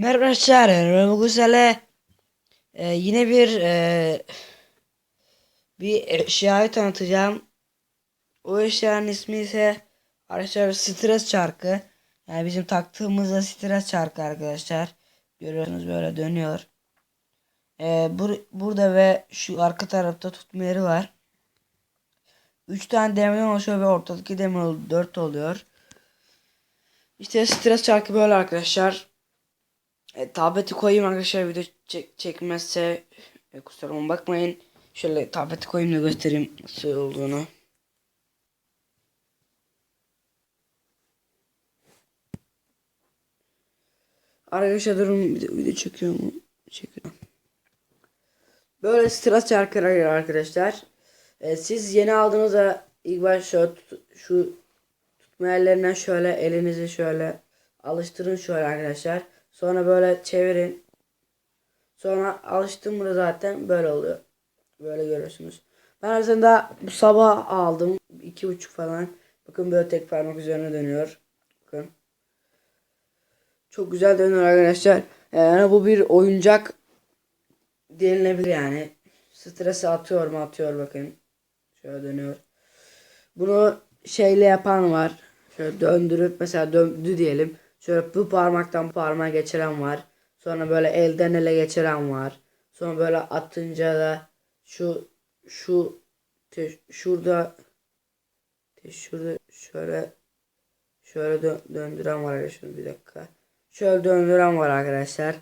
Merhaba arkadaşlar, ben bugün sizlerle e, yine bir e, bir eşyayı tanıtacağım. O eşyanın ismi ise arkadaşlar stres çarkı. Yani bizim taktığımızda stres çarkı arkadaşlar. Görüyorsunuz böyle dönüyor. E, bur burada ve şu arka tarafta tutma yeri var. 3 tane demirden oluşuyor ve ortadaki demir 4 oluyor. İşte stres çarkı böyle arkadaşlar. E, tableti koyayım arkadaşlar video çek çekmezse e, kusuruma bakmayın. Şöyle tableti koyayım da göstereyim nasıl olduğunu. Arkadaşlar durun video, video çekiyor mu? Çekiyor. Böyle stres çarkları arkadaşlar. E, siz yeni aldığınızda ilk baş şu, tutma yerlerinden şöyle elinizi şöyle alıştırın şöyle arkadaşlar. Sonra böyle çevirin. Sonra alıştığımda zaten böyle oluyor. Böyle görüyorsunuz. Ben aslında bu sabah aldım. iki buçuk falan. Bakın böyle tek parmak üzerine dönüyor. Bakın. Çok güzel dönüyor arkadaşlar. Yani bu bir oyuncak denilebilir yani. Stresi atıyor mu atıyor bakın. Şöyle dönüyor. Bunu şeyle yapan var. Şöyle döndürüp mesela döndü diyelim. Şöyle bu parmaktan bu parmağa geçiren var. Sonra böyle elden ele geçiren var. Sonra böyle atınca da şu şu te, şurada te, şurada şöyle şöyle dö, döndüren var arkadaşlar bir dakika. Şöyle döndüren var arkadaşlar.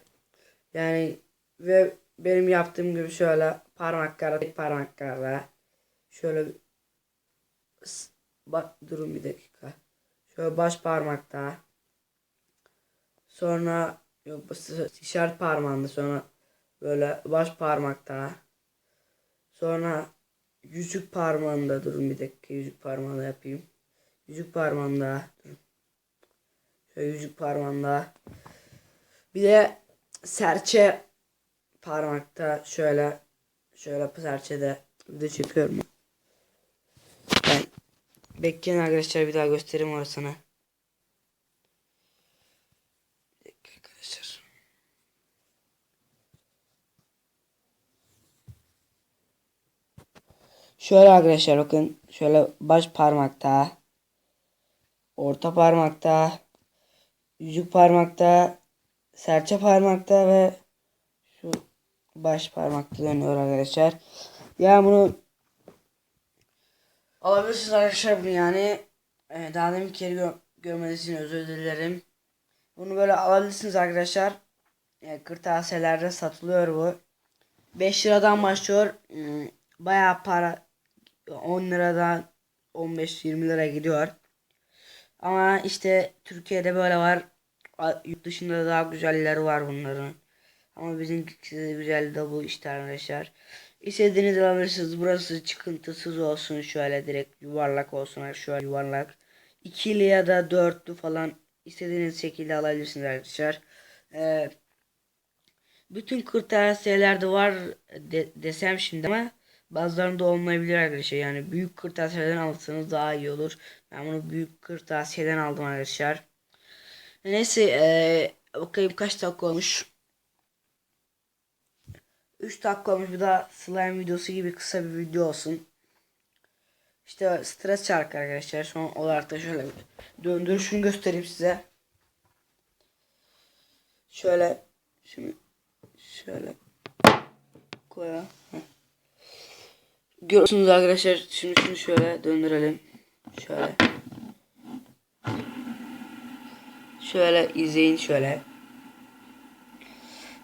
Yani ve benim yaptığım gibi şöyle parmaklarla tek parmaklarla şöyle bak durun bir dakika. Şöyle baş parmakta Sonra işaret parmağında sonra böyle baş parmakta. Sonra yüzük parmağında durun bir dakika yüzük parmağında yapayım. Yüzük parmağında durun. Şöyle yüzük parmağında. Bir de serçe parmakta şöyle şöyle serçede de çekiyorum. Ben bekleyin arkadaşlar bir daha göstereyim orasını. arkadaşlar. Şöyle arkadaşlar bakın. Şöyle baş parmakta. Orta parmakta. Yüzük parmakta. Serçe parmakta ve şu baş parmakta dönüyor arkadaşlar. Ya bunu alabilirsiniz arkadaşlar bunu yani. Ee, daha demin kere gö görmediğiniz özür dilerim. Bunu böyle alabilirsiniz arkadaşlar. E, kırtasiyelerde satılıyor bu. 5 liradan başlıyor. E, bayağı para 10 liradan 15-20 lira gidiyor. Ama işte Türkiye'de böyle var. Yurt dışında daha güzelleri var bunların. Ama bizimkisi güzel de bu işte arkadaşlar. İstediğiniz alabilirsiniz. Burası çıkıntısız olsun. Şöyle direkt yuvarlak olsun. Şöyle yuvarlak. İkili ya da dörtlü falan istediğiniz şekilde alabilirsiniz arkadaşlar. Ee, bütün kırtasiyelerde var de, desem şimdi ama bazılarında olmayabilir arkadaşlar. Yani büyük kırtasiyeden alırsanız daha iyi olur. Ben bunu büyük kırtasiyeden aldım arkadaşlar. Neyse ee, bakayım kaç dakika olmuş. 3 dakika olmuş. Bir daha slime videosu gibi kısa bir video olsun. İşte stres çarkı arkadaşlar. Son olarak da şöyle döndürüşünü göstereyim size. Şöyle şimdi şöyle koya. Görüyorsunuz arkadaşlar. Şimdi şunu şöyle döndürelim. Şöyle. Şöyle izleyin şöyle.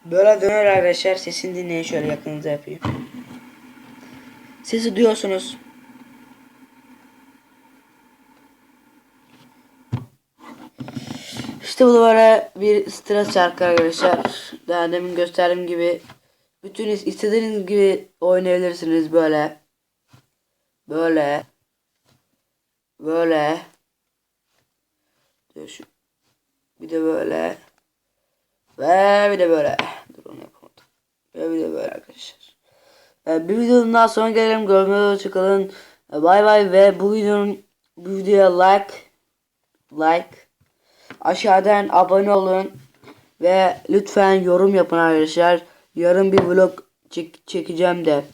Böyle döner arkadaşlar. Sesini dinleyin şöyle yakınınıza yapayım. Sesi duyuyorsunuz. İşte bu böyle bir stres şarkı arkadaşlar. Daha demin gösterdiğim gibi bütün istediğiniz gibi oynayabilirsiniz böyle. Böyle. Böyle. Bir de böyle. Ve bir de böyle. Dur onu yapamadım. Ve bir de böyle arkadaşlar. Bir videonun daha sonra gelelim. Görmeye çıkalım. Bay bay ve bu videonun bu videoya like like Aşağıdan abone olun. Ve lütfen yorum yapın arkadaşlar. Yarın bir vlog çek- çekeceğim de.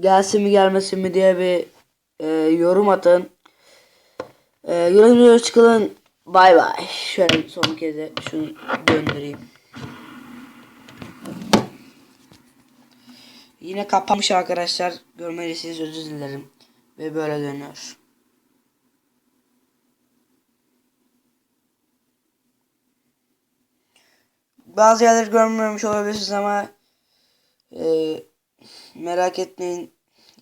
Gelsin mi gelmesin mi diye bir e, yorum atın. E, yorumlara çıkılın. Bay bay. Şöyle son kez de şunu döndüreyim. Yine kapanmış arkadaşlar. Görmediyseniz özür dilerim. Ve böyle dönüyor. Bazı yerleri görmemiş olabilirsiniz ama e, merak etmeyin.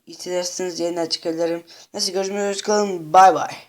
İstedirseniz yeniden çıkabilirim. Neyse görüşmek üzere. Kalın. Bay bay.